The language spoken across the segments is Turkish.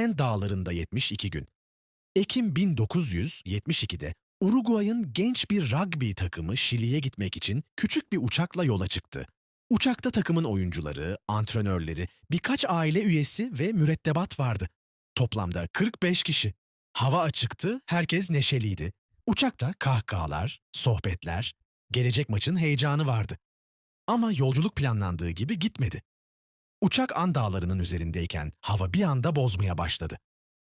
And dağlarında 72 gün. Ekim 1972'de Uruguay'ın genç bir rugby takımı Şili'ye gitmek için küçük bir uçakla yola çıktı. Uçakta takımın oyuncuları, antrenörleri, birkaç aile üyesi ve mürettebat vardı. Toplamda 45 kişi. Hava açıktı, herkes neşeliydi. Uçakta kahkahalar, sohbetler, gelecek maçın heyecanı vardı. Ama yolculuk planlandığı gibi gitmedi. Uçak An dağlarının üzerindeyken hava bir anda bozmaya başladı.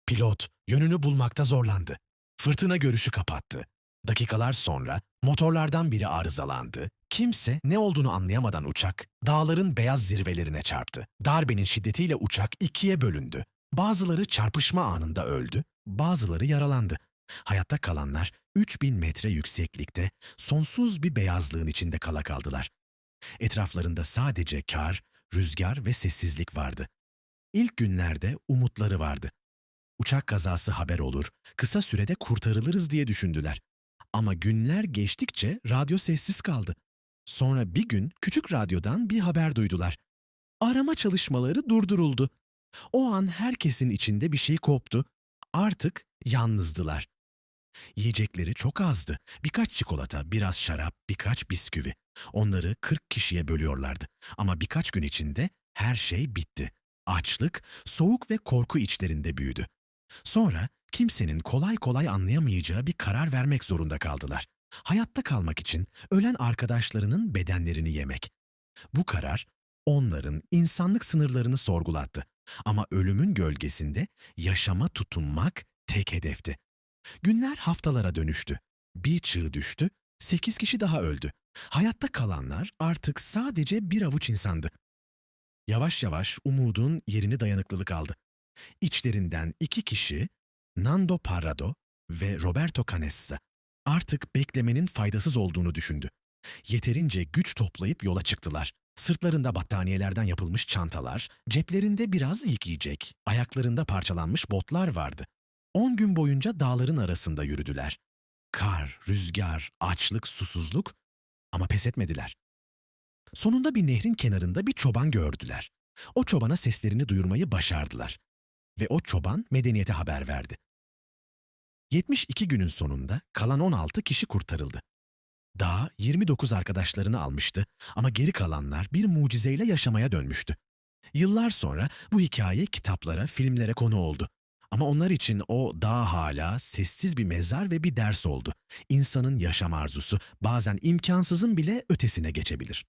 Pilot yönünü bulmakta zorlandı. Fırtına görüşü kapattı. Dakikalar sonra motorlardan biri arızalandı. Kimse ne olduğunu anlayamadan uçak dağların beyaz zirvelerine çarptı. Darbenin şiddetiyle uçak ikiye bölündü. Bazıları çarpışma anında öldü, bazıları yaralandı. Hayatta kalanlar 3000 metre yükseklikte sonsuz bir beyazlığın içinde kala kaldılar. Etraflarında sadece kar, rüzgar ve sessizlik vardı. İlk günlerde umutları vardı. Uçak kazası haber olur, kısa sürede kurtarılırız diye düşündüler. Ama günler geçtikçe radyo sessiz kaldı. Sonra bir gün küçük radyodan bir haber duydular. Arama çalışmaları durduruldu. O an herkesin içinde bir şey koptu. Artık yalnızdılar. Yiyecekleri çok azdı. Birkaç çikolata, biraz şarap, birkaç bisküvi. Onları 40 kişiye bölüyorlardı. Ama birkaç gün içinde her şey bitti. Açlık, soğuk ve korku içlerinde büyüdü. Sonra kimsenin kolay kolay anlayamayacağı bir karar vermek zorunda kaldılar. Hayatta kalmak için ölen arkadaşlarının bedenlerini yemek. Bu karar onların insanlık sınırlarını sorgulattı. Ama ölümün gölgesinde yaşama tutunmak tek hedefti. Günler haftalara dönüştü. Bir çığ düştü, sekiz kişi daha öldü. Hayatta kalanlar artık sadece bir avuç insandı. Yavaş yavaş umudun yerini dayanıklılık aldı. İçlerinden iki kişi, Nando Parrado ve Roberto Canessa, artık beklemenin faydasız olduğunu düşündü. Yeterince güç toplayıp yola çıktılar. Sırtlarında battaniyelerden yapılmış çantalar, ceplerinde biraz yiyecek, ayaklarında parçalanmış botlar vardı. On gün boyunca dağların arasında yürüdüler. Kar, rüzgar, açlık, susuzluk ama pes etmediler. Sonunda bir nehrin kenarında bir çoban gördüler. O çobana seslerini duyurmayı başardılar. Ve o çoban medeniyete haber verdi. 72 günün sonunda kalan 16 kişi kurtarıldı. Dağ 29 arkadaşlarını almıştı ama geri kalanlar bir mucizeyle yaşamaya dönmüştü. Yıllar sonra bu hikaye kitaplara, filmlere konu oldu. Ama onlar için o dağ hala sessiz bir mezar ve bir ders oldu. İnsanın yaşam arzusu bazen imkansızın bile ötesine geçebilir.